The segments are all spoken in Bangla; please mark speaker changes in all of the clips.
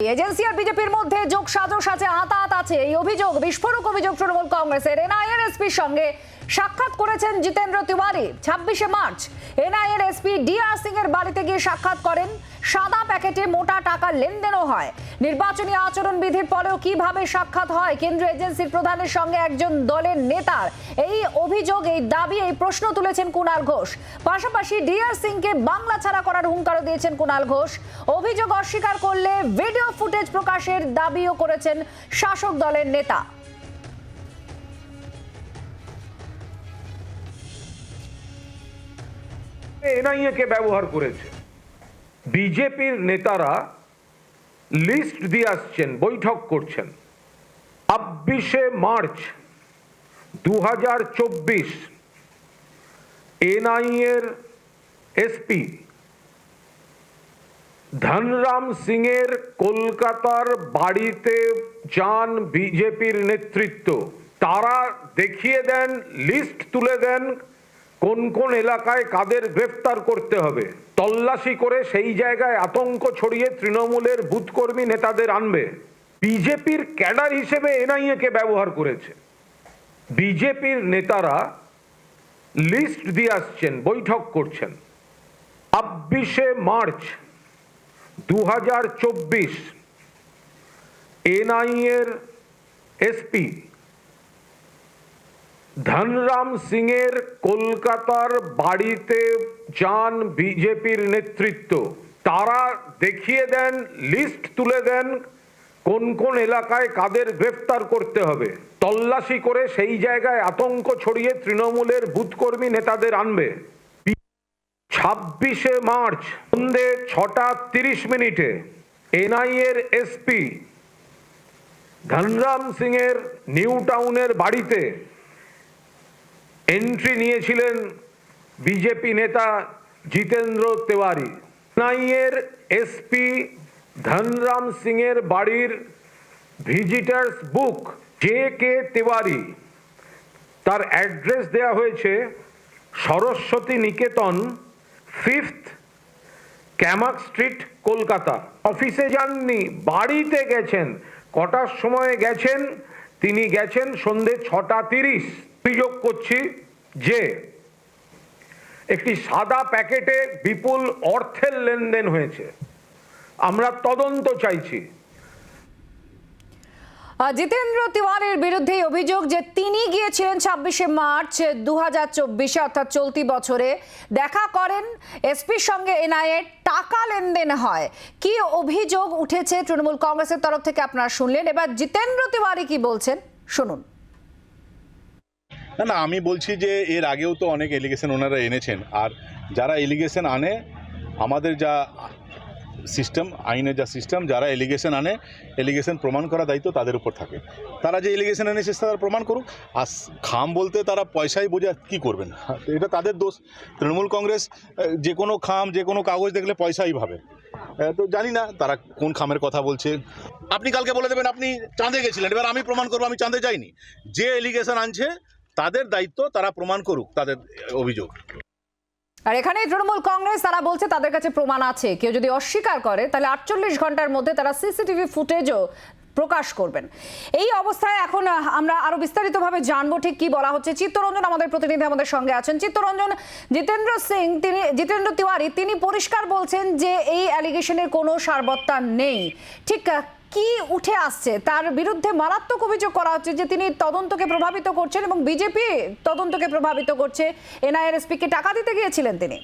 Speaker 1: এজেন্সি আর বিজেপির মধ্যে যোগ সাজস আছে, আতাত আছে। এই অভিযোগ, বিস্ফোরক অভিযোগ তৃণমূল কংগ্রেসের। এনআইএর এসপির সঙ্গে সাক্ষাৎ করেছেন জিতেন্দ্র তিওয়ারি, ছাব্বিশে মার্চ। এনআইএর এসপি ডিআর সিং এর বাড়িতে গিয়ে সাক্ষাৎ করেন, সাদা প্যাকেটে মোটা টাকার লেনদেনও হয়। নির্বাচনী আচরণ বিধির পরেও কীভাবে সাক্ষাৎ হয়, কেন্দ্রীয় এজেন্সির প্রধানের সঙ্গে একজন দলের নেতার এই অভিযোগ, এই দাবি, এই প্রশ্ন তুলেছেন কুণাল ঘোষ। পাশাপাশি ডিআর সিংকে বাংলা ছাড়া করার হুঙ্কারও দিয়েছেন কুণাল ঘোষ। অভিযোগ অস্বীকার করলে ভিডিও ফুটেজ প্রকাশের দাবিও করেছেন শাসক দলের নেতা।
Speaker 2: এনআইএ কে ব্যবহার করেছে। বিজেপির নেতারা লিস্ট দিয়ে আসছেন, বৈঠক করছেন। ছাব্বিশে মার্চ দু হাজার চব্বিশ এনআইএর এসপি ধনরাম সিং এর কলকাতার বাড়িতে যান বিজেপির নেতৃত্ব। তারা দেখিয়ে দেন, লিস্ট তুলে দেন কোন কোন এলাকায় কাদের গ্রেফতার করতে হবে? তল্লাশি করে সেই জায়গায় আতঙ্ক ছড়িয়ে তৃণমূলের বুথকর্মী নেতাদের আনবে। বিজেপির ক্যাডার হিসেবে এনআইএ কে ব্যবহার করেছে। বিজেপির নেতারা লিস্ট দিয়ে আসছেন, বৈঠক করছেন। ছাব্বিশে মার্চ দু হাজার চব্বিশ এনআইএর এসপি ধনরাম সিং এর কলকাতার বাড়িতে যান বিজেপির নেতৃত্ব। তারা দেখিয়ে দেন, লিস্ট তুলে দেন, কোন কোন এলাকায় কাদের গ্রেফতার করতে হবে। তল্লাশি করে সেই জায়গায় আতঙ্ক ছড়িয়ে তৃণমূলের বুথকর্মী নেতাদের আনবে। ছাব্বিশে মার্চ, সন্ধে ছটা তিরিশ মিনিটে এনআইএর এসপি ধনরাম সিং এর নিউ টাউনের বাড়িতে এন্ট্রি নিয়েছিলেন বিজেপি নেতা জিতেন্দ্র তেওয়ারি। এনআইএর এসপি ধনরাম সিং এর বাড়ির visitors book J K Tewari. তার অ্যাড্রেস দেয়া হয়েছে Saraswati Niketan fifth Camac street Kolkata. অফিসে যাননি, বাড়িতে গেছেন, কটার সময় গেছেন, তিনি গেছেন সন্ধে ছটা তিরিশ। অভিযোগ করছি যে একটি সাদা প্যাকেটে বিপুল অর্থের লেনদেন হয়েছে। আমরা তদন্ত চাইছি।
Speaker 1: জিতেন্দ্র তিওয়ারির বিরুদ্ধে অভিযোগ যে তিনি গিয়েছিলেন ছাব্বিশে মার্চ দু হাজার চব্বিশে, অর্থাৎ চলতি বছরে। দেখা করেন এসপির সঙ্গে এনআইএ টাকা লেনদেন হয়। কি অভিযোগ উঠেছে তৃণমূল কংগ্রেসের তরফ থেকে আপনারা শুনলেন? এবার জিতেন্দ্র তিওয়ারি কি বলছেন? শুনুন।
Speaker 3: না না, আমি বলছি যে এর আগেও তো অনেক এলিগেশন ওনারা এনেছেন। আর যারা এলিগেশন আনে, আমাদের যা সিস্টেম আইনের যা সিস্টেম যারা এলিগেশন আনে এলিগেশন প্রমাণ করা দায়িত্ব তাদের উপর থাকে। তারা যে এলিগেশন এনেছে তারা প্রমাণ করুক। আর খাম বলতে তারা পয়সাই বোঝা কী করবেন? এটা তাদের দোষ। তৃণমূল কংগ্রেস যে কোনো খাম, যে কোনো কাগজ দেখলে পয়সাই ভাবে। তো জানি না তারা কোন খামের কথা বলছে। আপনি কালকে বলে দেবেন, আপনি চাঁদে গেছিলেন, এবার আমি প্রমাণ করব, আমি চাঁদে যাইনি। যে এলিগেশন আনছে তাদের দায়িত্ব তারা প্রমাণ করুক, তাদের অভিযোগ।
Speaker 1: আর এখানে তৃণমূল কংগ্রেস, তারা বলছে তাদের কাছে প্রমাণ আছে। কেউ যদি অস্বীকার করে, তাহলে আটচল্লিশ ঘণ্টার মধ্যে তারা সিসিটিভি ফুটেজও প্রকাশ করবেন। এই অবস্থায় এখন আমরা আরও বিস্তারিতভাবে জানব ঠিক কি বলা হচ্ছে। চিত্তরঞ্জন আমাদের প্রতিনিধি আমাদের সঙ্গে আছেন। চিত্তরঞ্জন, জিতেন্দ্র সিং, তিনি, জিতেন্দ্র তিওয়ারি, তিনি পরিষ্কার বলছেন যে এই অ্যালিগেশনের কোনো সারবত্তা নেই। ঠিক কি উঠে আসছে? তার বিরুদ্ধে মারাত্মক অভিযোগ করা হচ্ছে যে তিনি তদন্তকে প্রভাবিত করছেন এবং বিজেপি তদন্তকে প্রভাবিত করছে। এনআইআরএসপি কে টাকা দিতে গিয়েছিলেন তিনি।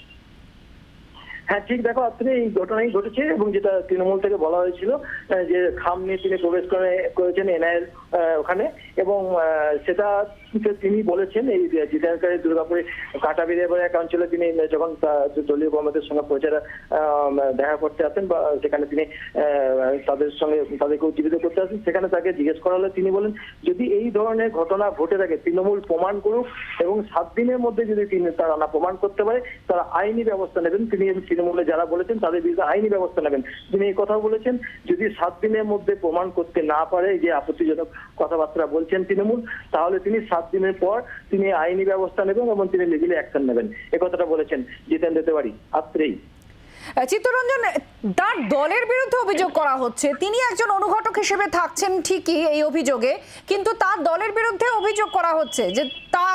Speaker 4: হ্যাঁ ঠিক দেখো, আপনি এই ঘটনাই ঘটেছে এবং যেটা তৃণমূল থেকে বলা হয়েছিল যে খাম নিয়ে তিনি প্রবেশ করে, করেছেন এনআইএর ওখানে এবং সেটা তিনি বলেছেন, এই জিতেন্দ্রকারী দুর্গাপুরে কাটাবিড়ে বলে এক অঞ্চলে তিনি যখন দলীয় কর্মীদের সঙ্গে প্রচারে দেখা করতে আসেন বা সেখানে তিনি তাদের সঙ্গে তাদেরকে উজ্জীবিত করতে আসেন, সেখানে তাকে জিজ্ঞেস করা হলে তিনি বলেন, যদি এই ধরনের ঘটনা ঘটে থাকে, তৃণমূল প্রমাণ করুক এবং সাত দিনের মধ্যে যদি তিনি তারা না প্রমাণ করতে পারে, তারা আইনি ব্যবস্থা নেবেন, তিনি তৃণমূলে যারা বলেছেন, তাদের বিরুদ্ধে আইনি ব্যবস্থা নেবেন। তিনি এই কথা বলেছেন, যদি সাত দিনের মধ্যে প্রমাণ করতে না পারে যে আপত্তিজনক কথাবার্তা বলছেন তৃণমূল, তাহলে তিনি সাত দিনের পর তিনি আইনি ব্যবস্থা নেবেন এবং তিনি লিগেলি অ্যাকশন নেবেন। এ কথাটা বলেছেন জিতেন্দ্র তেওয়ারি আত্রেই
Speaker 1: চিত্তরঞ্জন, তার দলের বিরুদ্ধে অভিযোগ করা হচ্ছে। তিনি একজন অনুঘটক হিসেবে থাকছেন ঠিকই এই অভিযোগে, কিন্তু তার দলের বিরুদ্ধে অভিযোগ করা হচ্ছে যে তা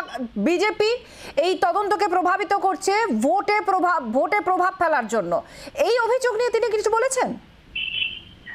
Speaker 1: বিজেপি এই তদন্তকে প্রভাবিত করছে ভোটে প্রভাব ভোটে প্রভাব ফেলার জন্য। এই অভিযোগ নিয়ে তিনি কিছু বলেছেন?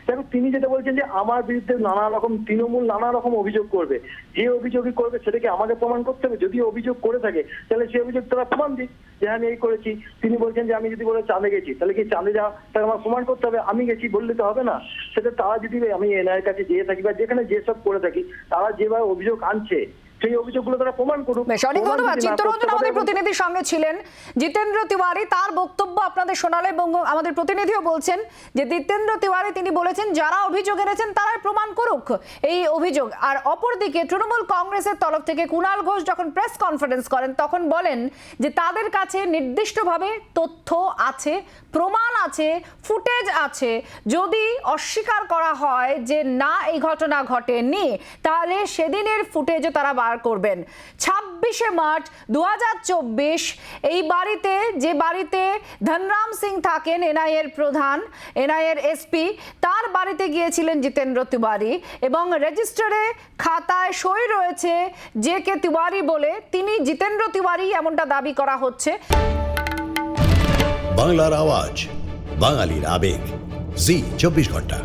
Speaker 4: দেখো, তিনি যেটা বলছেন যে আমার বিরুদ্ধে নানা রকম তৃণমূল, নানা রকম অভিযোগ করবে। যে অভিযোগই করবে সেটাকে আমাকে প্রমাণ করতে হবে। যদি অভিযোগ করে থাকে, তাহলে সেই অভিযোগ তারা প্রমাণ দিক যে আমি এই করেছি। তিনি বলছেন যে আমি যদি বলে চাঁদে গেছি, তাহলে কি চাঁদে যাওয়া তাকে আমার প্রমাণ করতে হবে? আমি গেছি, বললে তো হবে না। সেটা তারা যদি, আমি এনআইয়ের কাছে যেয়ে থাকি বা যেখানে যেসব করে থাকি, তারা যেভাবে অভিযোগ আনছে সেই অভিযোগগুলো তারা প্রমাণ করুক
Speaker 1: বেশ অনেক ধন্যবাদ। চিত্তরঞ্জন আমাদের প্রতিনিধির সঙ্গে ছিলেন। জিতেন্দ্র তিওয়ারি তার বক্তব্য আপনাদের শোনালে এবং আমাদের প্রতিনিধিও বলছেন যে জিতেন্দ্র তিওয়ারি তিনি বলেছেন যারা অভিযোগ এনেছেন তারাই প্রমাণ করুক এই অভিযোগ। আর অপরদিকে তৃণমূল কংগ্রেসের তরফ থেকে কুণাল ঘোষ যখন প্রেস কনফারেন্স করেন তখন বলেন যে তাদের কাছে নির্দিষ্টভাবে তথ্য আছে প্রমাণ আছে ফুটেজ আছে। যদি অস্বীকার করা হয় যে না এই ঘটনা ঘটেনি তাহলে সেদিনের ফুটেজও তারা বার করবেন। ছাব্বিশে মার্চ দু এই বাড়িতে, যে বাড়িতে ধনরাম সিং থাকেন, এনআইএর প্রধান, এনআইএর এসপি, তার বাড়িতে গিয়েছিলেন জিতেন্দ্র তিওয়ারি এবং রেজিস্টারে খাতায় সই রয়েছে যে কে তিওয়ারি বলে। তিনি জিতেন্দ্র তিওয়ারি এমনটা দাবি করা হচ্ছে।
Speaker 5: বাংলার আওয়াজ, বাঙালির আবেগ। জি, চব্বিশ ঘণ্টা।